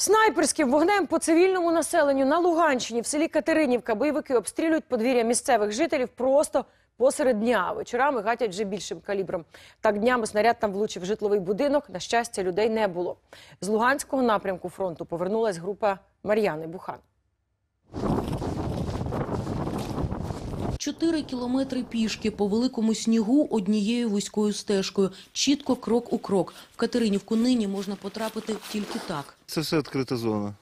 Снайперським вогнем по цивільному населенню на Луганщині в селі Катеринівка бойовики обстрілюють подвір'я місцевих жителів просто посеред дня. Вечорами гатять вже більшим калібром. Так днями снаряд там влучив житловий будинок. На щастя, людей не було. З Луганського напрямку фронту повернулась група Мар'яни Бухан. Чотири кілометри пішки по великому снігу однією вузькою стежкою. Чітко крок у крок. В Катеринівку нині можна потрапити тільки так. Це все відкрита зона.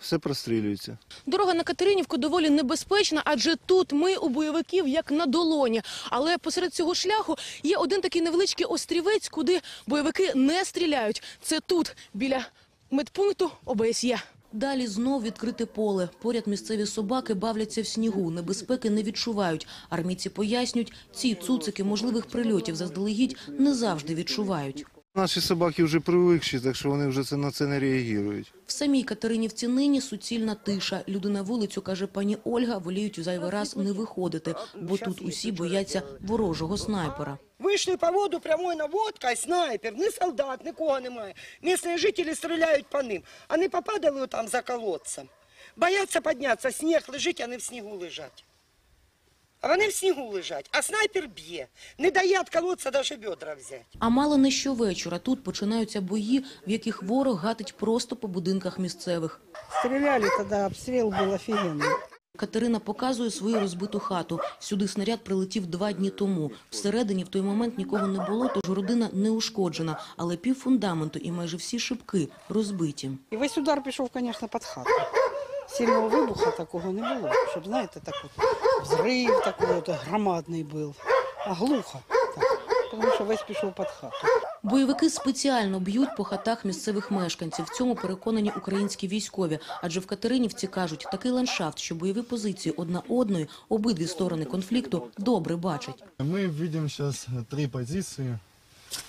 Все прострілюється. Дорога на Катеринівку доволі небезпечна, адже тут ми у бойовиків як на долоні. Але посеред цього шляху є один такий невеличкий острівець, куди бойовики не стріляють. Це тут, біля медпункту ОБСЄ. Далі знов відкрите поле. Поряд місцеві собаки бавляться в снігу. Небезпеки не відчувають. Армійці пояснюють, ці цуцики можливих прильотів заздалегідь не завжди відчувають. Наші собаки вже привикші, так що вони вже це, на це не реагують. В самій Катеринівці нині суцільна тиша. Люди на вулицю, каже пані Ольга, воліють у зайвий раз не виходити, бо тут усі бояться ворожого снайпера. Вийшли по воду прямою наводка, снайпер, ні солдат, нікого немає. Місцеві жителі стріляють по ним. Вони попадали там за колодцем. Бояться піднятися, сніг лежить, а вони в снігу лежать. А вони в снігу лежать, а снайпер б'є. Не дає від колодця навіть бедра взяти. А мало не щовечора тут починаються бої, в яких ворог гатить просто по будинках місцевих. Стреляли тогда, обстрел был офигенный. Катерина показує свою розбиту хату. Сюди снаряд прилетів два дні тому. Всередині в той момент нікого не було, тож родина не ушкоджена, але пів фундаменту і майже всі шибки розбиті. І весь удар пішов, конечно, під хату. Сильного вибуху такого не було, щоб, знаєте, так от взрив такий от громадний був. А глухо так, тому що весь пішов під хату. Бойовики спеціально б'ють по хатах місцевих мешканців. В цьому переконані українські військові. Адже в Катеринівці кажуть, такий ландшафт, що бойові позиції одна одної, обидві сторони конфлікту добре бачать. Мы видим сейчас три позиции.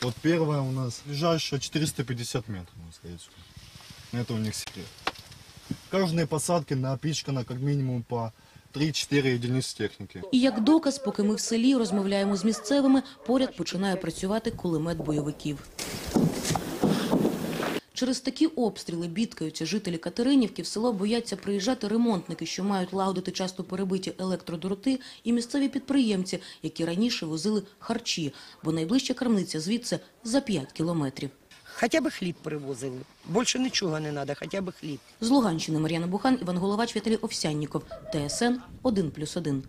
Вот первая у нас ближайшая 450 метров, можно сказать. сюда. Это у них секрет. Каждой посадке напичкано как минимум по 3-4 единицы техники. І як доказ, поки ми в селі розмовляємо з місцевими, поряд починає працювати кулемет бойовиків. Через такі обстріли бідкаються жителі Катеринівки. В село бояться приїжджати ремонтники, що мають лагодити часто перебиті електродроти, і місцеві підприємці, які раніше возили харчі, бо найближча крамниця звідси за 5 кілометрів. Хоча б хліб привозили. Більше нічого не треба, хоча б хліб. З Луганщини Мар'яна Бухан, Іван Головач, Віталій Овсянніков, ТСН 1+,1.